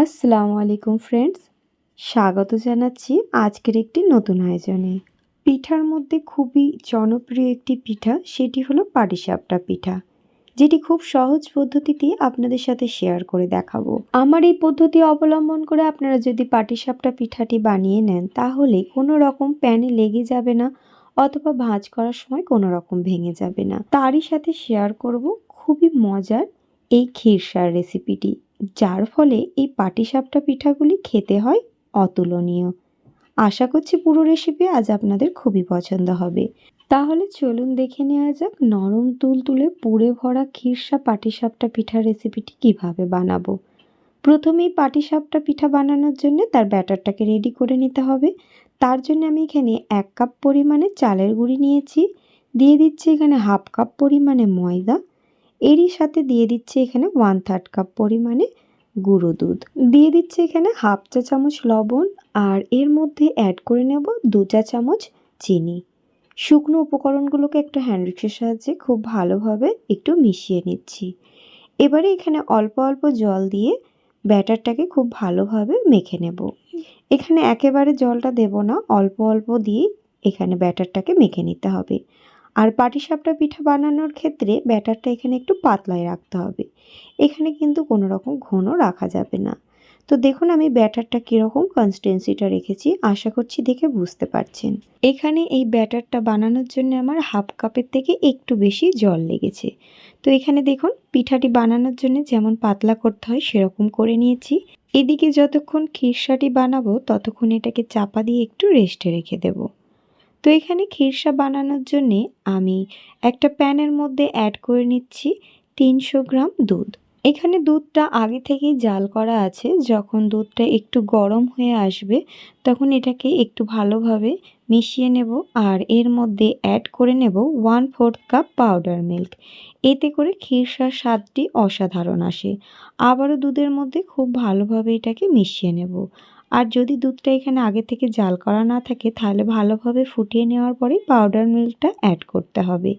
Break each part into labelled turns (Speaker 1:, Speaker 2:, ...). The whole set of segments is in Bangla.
Speaker 1: আসসালামু আলাইকুম ফ্রেন্ডস, স্বাগত জানাচ্ছি আজকের একটি নতুন আয়োজনে। পিঠার মধ্যে খুবই জনপ্রিয় একটি পিঠা, সেটি হলো পাটিসাপটা পিঠা, যেটি খুব সহজ পদ্ধতিতে আপনাদের সাথে শেয়ার করে দেখাবো। আমার এই পদ্ধতি অবলম্বন করে আপনারা যদি পাটিসাপটা পিঠাটি বানিয়ে নেন, তাহলে কোনো রকম প্যানে লেগে যাবে না, অথবা ভাঁজ করার সময় কোনো রকম ভেঙে যাবে না। তারই সাথে শেয়ার করব খুবই মজার এই ক্ষীরসার রেসিপিটি যার ফলে এই পাটিসাপটা পিঠাগুলি খেতে হয় অতুলনীয়। আশা করছি পুরো রেসিপি আজ আপনাদের খুবই পছন্দ হবে। তাহলে চলুন দেখে নেওয়া যাক নরম তুল তুলে পুড়ে ভরা ক্ষীরসা পাটিসাপটা পিঠার রেসিপিটি কীভাবে বানাবো। প্রথমেই পাটিসাপটা পিঠা বানানোর জন্য তার ব্যাটারটাকে রেডি করে নিতে হবে। তার জন্য আমি এখানে এক কাপ পরিমাণে চালের গুঁড়ি নিয়েছি। দিয়ে দিচ্ছি এখানে হাফ কাপ পরিমাণে ময়দা। এরই সাথে দিয়ে দিচ্ছি এখানে ওয়ান থার্ড কাপ পরিমাণে গুঁড়ো দুধ। দিয়ে দিচ্ছি এখানে হাফ চা চামচ লবণ আর এর মধ্যে অ্যাড করে নেব দু চা চামচ চিনি। শুকনো উপকরণগুলোকে একটু হ্যান্ডউইক্সের সাহায্যে খুব ভালোভাবে একটু মিশিয়ে নিচ্ছি। এবারে এখানে অল্প অল্প জল দিয়ে ব্যাটারটাকে খুব ভালোভাবে মেখে নেব। এখানে একেবারে জলটা দেব না, অল্প অল্প দিয়ে এখানে ব্যাটারটাকে মেখে নিতে হবে। আর পাটিসাপটা পিঠা বানানোর ক্ষেত্রে ব্যাটারটা এখানে একটু পাতলায় রাখতে হবে। এখানে কিন্তু কোনো রকম ঘন রাখা যাবে না। তো দেখুন আমি ব্যাটারটা কীরকম কনসিস্টেন্সিটা রেখেছি, আশা করছি দেখে বুঝতে পারছেন। এখানে এই ব্যাটারটা বানানোর জন্য আমার হাফ কাপের থেকে একটু বেশি জল লেগেছে। তো এখানে দেখুন, পিঠাটি বানানোর জন্য যেমন পাতলা করতে হয় সেরকম করে নিয়েছি। এদিকে যতক্ষণ খিরসাটি বানাবো ততক্ষণ এটাকে চাপা দিয়ে একটু রেস্টে রেখে দেবো। তো এখানে খিরসা বানানোর জন্যে আমি একটা প্যানের মধ্যে অ্যাড করে নিচ্ছি তিনশো গ্রাম দুধ। এখানে দুধটা আগে থেকেই জাল করা আছে। যখন দুধটা একটু গরম হয়ে আসবে, তখন এটাকে একটু ভালোভাবে মিশিয়ে নেব আর এর মধ্যে অ্যাড করে নেব one fourth cup powder milk এতে করে ক্ষীরসার স্বাদটি অসাধারণ আসে। আবারও দুধের মধ্যে খুব ভালোভাবে এটাকে মিশিয়ে নেব। আর যদি দুধটা এখানে আগে থেকে জাল করা না থাকে, তাহলে ভালোভাবে ফুটিয়ে নেওয়ার পরে পাউডার মিল্কটা অ্যাড করতে হবে।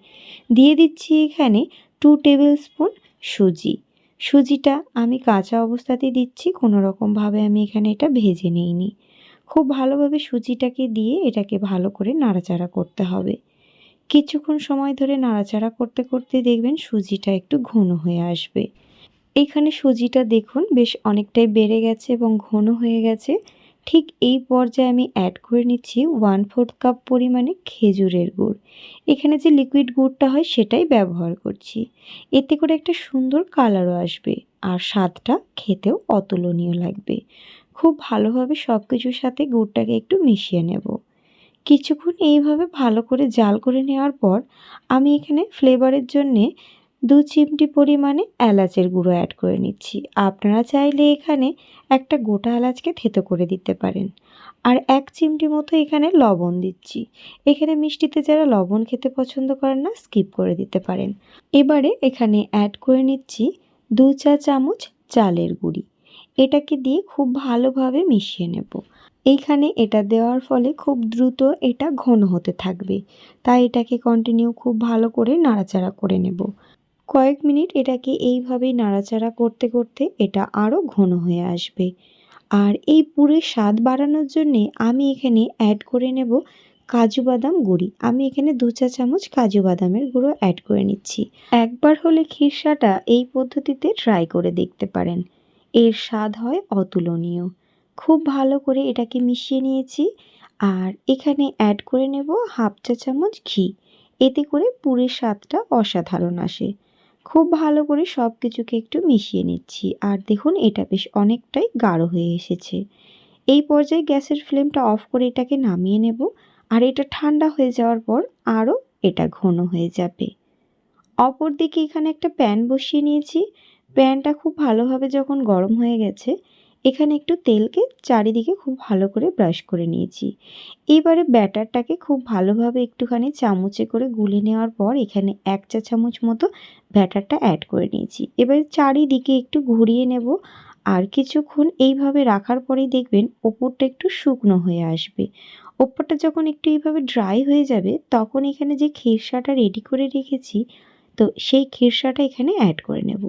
Speaker 1: দিয়ে দিচ্ছি এখানে টু টেবিল স্পুন সুজি। সুজিটা আমি কাঁচা অবস্থাতেই দিচ্ছি, কোনো রকমভাবে আমি এখানে এটা ভেজে নিইনি। খুব ভালোভাবে সুজিটাকে দিয়ে এটাকে ভালো করে নাড়াচাড়া করতে হবে। কিছুক্ষণ সময় ধরে নাড়াচাড়া করতে করতে দেখবেন সুজিটা একটু ঘন হয়ে আসবে। এখানে সুজিটা দেখুন বেশ অনেকটাই বেড়ে গেছে এবং ঘন হয়ে গেছে। ঠিক এই পর্যায়ে আমি অ্যাড করে নিচ্ছি ওয়ান ফোর্থ কাপ পরিমাণে খেজুরের গুড়। এখানে যে লিকুইড গুড়টা হয় সেটাই ব্যবহার করছি। এতে করে একটা সুন্দর কালারও আসবে আর স্বাদটা খেতেও অতুলনীয় লাগবে। খুব ভালোভাবে সব কিছুর সাথে গুড়টাকে একটু মিশিয়ে নেব। কিছুক্ষণ এইভাবে ভালো করে জাল করে নেওয়ার পর আমি এখানে ফ্লেভারের জন্যে দু চিমটি পরিমাণে এলাচের গুঁড়ো অ্যাড করে নিচ্ছি। আপনারা চাইলে এখানে একটা গোটা এলাচকে থেতো করে দিতে পারেন। আর এক চিমটি মতো এখানে লবণ দিচ্ছি। এখানে মিষ্টিতে যারা লবণ খেতে পছন্দ করেন না স্কিপ করে দিতে পারেন। এবারে এখানে অ্যাড করে নিচ্ছি দু চা চামচ চালের গুঁড়ি। এটাকে দিয়ে খুব ভালোভাবে মিশিয়ে নেব। এইখানে এটা দেওয়ার ফলে খুব দ্রুত এটা ঘন হতে থাকবে। তাই এটাকে কন্টিনিউ খুব ভালো করে নাড়াচাড়া করে নেব। কয়েক মিনিট এটাকে এইভাবেই নাড়াচাড়া করতে করতে এটা আরও ঘন হয়ে আসবে। আর এই পুরের স্বাদ বাড়ানোর জন্যে আমি এখানে অ্যাড করে নেব কাজু বাদাম গুঁড়ি। আমি এখানে দু চা চামচ কাজু বাদামের গুঁড়ো অ্যাড করে নিচ্ছি। একবার হলে খিরসাটা এই পদ্ধতিতে ট্রাই করে দেখতে পারেন। এর স্বাদ হয় অতুলনীয়। খুব ভালো করে এটাকে মিশিয়ে নিয়েছি। আর এখানে অ্যাড করে নেব হাফ চা চামচ ঘি। এতে করে পুরীর স্বাদটা অসাধারণ আসে। খুব ভালো করে সব কিছুকে একটু মিশিয়ে নিচ্ছি। আর দেখুন, এটা বেশ অনেকটাই গাঢ় হয়ে এসেছে। এই পর্যায়ে গ্যাসের ফ্লেমটা অফ করে এটাকে নামিয়ে নেব। আর এটা ঠান্ডা হয়ে যাওয়ার পর আরও এটা ঘন হয়ে যাবে। অপর দিকে এখানে একটা প্যান বসিয়ে নিয়েছি। প্যানটা খুব ভালোভাবে যখন গরম হয়ে গেছে এখানে একটু তেলকে চারিদিকে খুব ভালো করে ব্রাশ করে নিয়েছি। এবারে ব্যাটারটাকে খুব ভালোভাবে একটুখানি চামচে করে গুলে নেওয়ার পর এখানে এক চা চামচ মতো ব্যাটারটা অ্যাড করে নিয়েছি। এবার চারিদিকে একটু ঘুরিয়ে নেব আর কিছুক্ষণ এইভাবে রাখার পরেই দেখবেন ওপরটা একটু শুকনো হয়ে আসবে। ওপরটা যখন একটু এইভাবে ড্রাই হয়ে যাবে তখন এখানে যে খিরসাটা রেডি করে রেখেছি, তো সেই খিরসাটা এখানে অ্যাড করে নেব।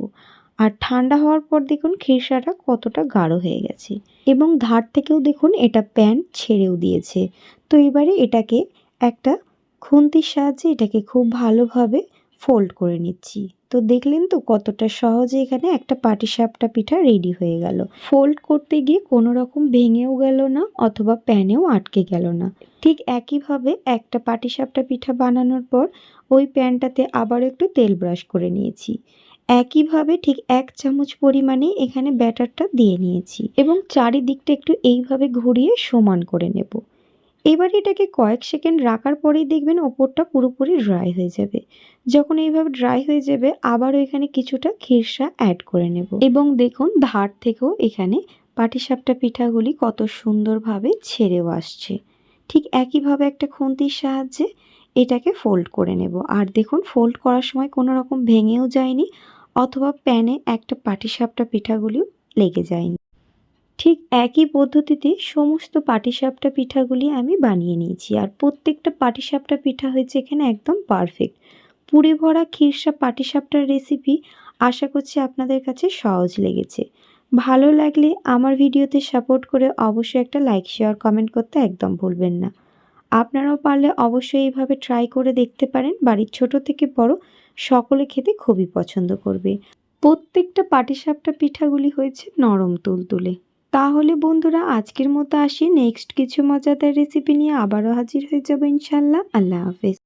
Speaker 1: আর ঠান্ডা হওয়ার পর দেখুন খিরসাটা কতটা গাঢ় হয়ে গেছে। এবং ধার থেকেও দেখুন এটা প্যান ছেড়েও দিয়েছে। তো এবারে এটাকে একটা খুন্তির সাহায্যে এটাকে খুব ভালোভাবে ফোল্ড করে নিচ্ছি। তো দেখলেন তো কতটা সহজে এখানে একটা পাটিসাপটা পিঠা রেডি হয়ে গেল। ফোল্ড করতে গিয়ে কোনো রকম ভেঙেও গেল না অথবা প্যানেও আটকে গেল না। ঠিক একইভাবে একটা পাটিসাপটা পিঠা বানানোর পর ওই প্যানটাতে আবার একটু তেল ব্রাশ করে নিয়েছি। একইভাবে ঠিক এক চামচ পরিমাণে এখানে ব্যাটারটা দিয়ে নিয়েছি এবং চারিদিকটা একটু এইভাবে ঘুরিয়ে সমান করে নেব। এবার এটাকে কয়েক সেকেন্ড রাখার পরেই দেখবেন ওপরটা পুরোপুরি ড্রাই হয়ে যাবে। যখন এইভাবে ড্রাই হয়ে যাবে, আবারও এখানে কিছুটা খিরসা অ্যাড করে নেব এবং দেখুন ধার থেকেও এখানে পাটিসাপটা পিঠাগুলি কত সুন্দরভাবে ছেড়েও আসছে। ঠিক একইভাবে একটা খুন্তির সাহায্যে এটাকে ফোল্ড করে নেব। আর দেখুন, ফোল্ড করার সময় কোনো রকম ভেঙেও যায়নি। অথবা প্যানে একটা পাটিসাপটা পিঠাগুলিও লেগে যায়নি। ঠিক একই পদ্ধতিতে সমস্ত পাটিসাপটা পিঠাগুলি আমি বানিয়ে নিয়েছি আর প্রত্যেকটা পাটিসাপটা পিঠা হয়েছে এখানে একদম পারফেক্ট। পুরে ভরা খিরসা পাটিসাপটার রেসিপি আশা করছি আপনাদের কাছে সহজ লেগেছে। ভালো লাগলে আমার ভিডিওতে সাপোর্ট করে অবশ্যই একটা লাইক, শেয়ার, কমেন্ট করতে একদম ভুলবেন না। আপনারাও পারলে অবশ্যই এইভাবে ট্রাই করে দেখতে পারেন বাড়ির ছোট থেকে বড় সকলে খেতে খুবই পছন্দ করবে। প্রত্যেকটা পাটিসাপটা পিঠাগুলি হয়েছে নরম তুলতুলে। তাহলে বন্ধুরা, আজকের মতো আসি। নেক্সট কিছু মজাদার রেসিপি নিয়ে আবারও হাজির হয়ে যাব ইনশাল্লাহ। আল্লাহ হাফেজ।